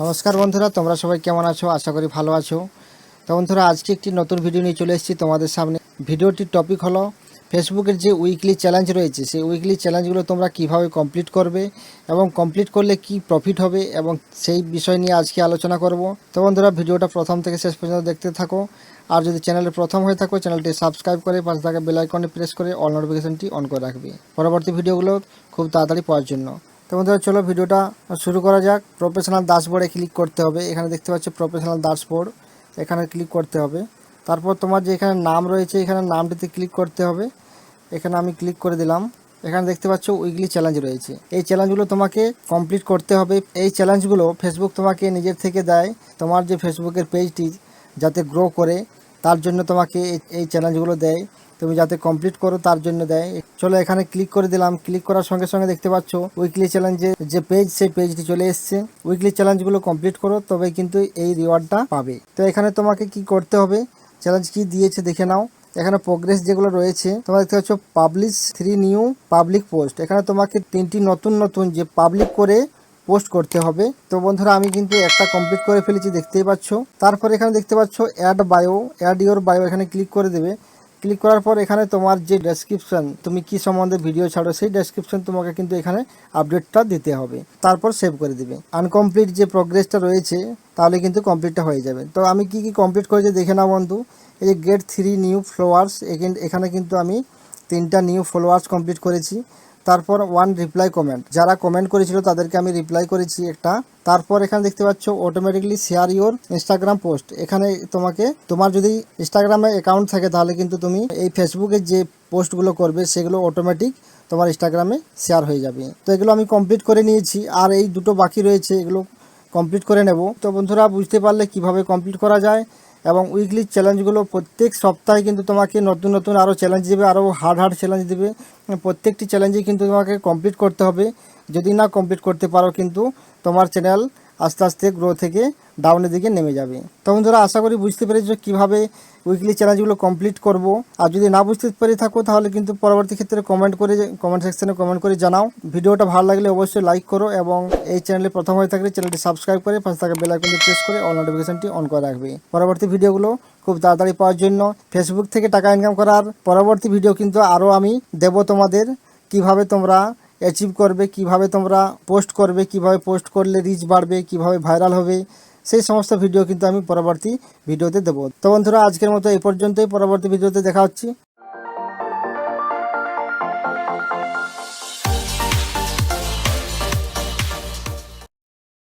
নমস্কার বন্ধুরা, তোমরা সবাই কেমন আছো? আশা করি ভালো আছো। তো বন্ধুরা, আজকে একটি নতুন ভিডিও নিয়ে চলে এসেছি তোমাদের সামনে। ভিডিওটির টপিক হলো ফেসবুকের যে উইকলি চ্যালেঞ্জ রয়েছে, সেই উইকলি চ্যালেঞ্জগুলো তোমরা কীভাবে কমপ্লিট করবে এবং কমপ্লিট করলে কি প্রফিট হবে এবং সেই বিষয় নিয়ে আজকে আলোচনা করব। তো বন্ধুরা, ভিডিওটা প্রথম থেকে শেষ পর্যন্ত দেখতে থাকো। আর যদি চ্যানেলে প্রথম হয়ে থাকো চ্যানেলটি সাবস্ক্রাইব করে পাশে থাকা বেল আইকনে প্রেস করে অল নোটিফিকেশনটি অন করে রাখবে। পরবর্তী ভিডিওগুলো খুব তাড়াতাড়ি পাওয়ার জন্য। তো বন্ধুরা, চলো ভিডিওটা শুরু করা যাক। প্রফেশনাল ড্যাশবোর্ডে ক্লিক করতে হবে। এখানে দেখতে পাচ্ছ প্রফেশনাল ড্যাশবোর্ড এখানে ক্লিক করতে হবে। তারপর তোমার যে এখানে নাম রয়েছে, এখানে নামটিতে ক্লিক করতে হবে। এখানে আমি ক্লিক করে দিলাম। এখানে দেখতে পাচ্ছ উইকলি চ্যালেঞ্জ রয়েছে। এই চ্যালেঞ্জগুলো তোমাকে কমপ্লিট করতে হবে। এই চ্যালেঞ্জগুলো ফেসবুক তোমাকে নিজের থেকে দেয়। তোমার যে ফেসবুকের পেজটি যাতে গ্রো করে, তার জন্য তোমাকে এই চ্যালেঞ্জগুলো দেয়। তুমি যাতে কমপ্লিট করো, তার জন্য দেয়। চলো এখানে ক্লিক করে দিলাম। ক্লিক করার সঙ্গে সঙ্গে দেখতে পাচ্ছ উইকলি চ্যালেঞ্জে যে পেজ সেই পেজটি চলে এসছে। উইকলি চ্যালেঞ্জগুলো কমপ্লিট করো, তবে কিন্তু এই রিওয়ার্ডটা পাবে। তো এখানে তোমাকে কি করতে হবে? চ্যালেঞ্জ কি দিয়েছে দেখে নাও। এখানে প্রোগ্রেস যেগুলো রয়েছে, তোমরা দেখতে পাচ্ছ publish three new public post এখানে তোমাকে তিনটি নতুন নতুন যে পাবলিক করে পোস্ট করতে হবে। তো বন্ধুরা, আমি কিন্তু একটা কমপ্লিট করে ফেলেছি, দেখতেই পাচ্ছ। তারপর এখানে দেখতে পাচ্ছ add bio add your bio এখানে ক্লিক করে দেবে। ক্লিক করার পর এখানে তোমার যে ডেসক্রিপশন তুমি কি সম্বন্ধে ভিডিও ছাড়ো, সেই ডেসক্রিপশন তোমাকে কিন্তু এখানে আপডেটটা দিতে হবে। তারপর সেভ করে দিবে। আনকমপ্লিট যে প্রোগ্রেসটা রয়েছে, তাহলে কিন্তু কমপ্লিটটা হয়ে যাবে। তো আমি কি কি কমপ্লিট করেছি দেখে নাও বন্ধু। এই যে গেট থ্রি নিউ ফ্লোয়ার্স এখানে কিন্তু আমি তিনটা নিউ ফলোয়ার্স কমপ্লিট করেছি। তারপর ওয়ান রিপ্লাই কমেন্ট যারা কমেন্ট করেছিল, তাদেরকে আমি রিপ্লাই করেছি একটা। তারপর এখানে দেখতে পাচ্ছ automatically share your Instagram post এখানে তোমাকে, তোমার যদি ইনস্টাগ্রামে অ্যাকাউন্ট থাকে, তাহলে কিন্তু তুমি এই ফেসবুকে যে পোস্টগুলো করবে, সেগুলো অটোমেটিক তোমার ইনস্টাগ্রামে শেয়ার হয়ে যাবে। তো এগুলো আমি কমপ্লিট করে নিয়েছি, আর এই দুটো বাকি রয়েছে, এগুলো কমপ্লিট করে নেব। তো বন্ধুরা, বুঝতে পারলে কীভাবে কমপ্লিট করা যায়? এবং উইকলি চ্যালেঞ্জগুলো প্রত্যেক সপ্তাহে কিন্তু তোমাকে নতুন নতুন আরও চ্যালেঞ্জ দেবে আরও হার্ড হার্ড চ্যালেঞ্জ দেবে। প্রত্যেকটি চ্যালেঞ্জে কিন্তু তোমাকে কমপ্লিট করতে হবে। যদি না কমপ্লিট করতে পারো কিন্তু তোমার চ্যানেল আস্তে আস্তে গ্রো থেকে ডাউনের দিকে নেমে যাবে। তো বন্ধুরা, আশা করি বুঝতে পেরেছ কীভাবে উইকলি চ্যালেঞ্জগুলো কমপ্লিট করব। আর যদি না বুঝতে পেরে থাকো, তাহলে কিন্তু পরবর্তী ক্ষেত্রে কমেন্ট করে কমেন্ট সেকশনে কমেন্ট করে জানাও। ভিডিওটা ভালো লাগলে অবশ্যই লাইক করো এবং এই চ্যানেলে প্রথম হয়ে থাকলে চ্যানেলটি সাবস্ক্রাইব করে পাশে থাকা বেল আইকনটি প্রেস করে অল নোটিফিকেশনটি অন করে রাখবে। পরবর্তী ভিডিওগুলো খুব তাড়াতাড়ি পাওয়ার জন্য ফেসবুক থেকে টাকা ইনকাম করার পরবর্তী ভিডিও কিন্তু আরও আমি দেব তোমাদের। কীভাবে তোমরা অ্যাচিভ করবে, কীভাবে তোমরা পোস্ট করবে, কীভাবে পোস্ট করলে রিচ বাড়বে, কীভাবে ভাইরাল হবে, সেই সমস্ত ভিডিও কিন্তু আমি পরবর্তী ভিডিওতে দেবো। তো বন্ধুরা, আজকের মতো এই পর্যন্তই। পরবর্তী ভিডিওতে দেখা হচ্ছে।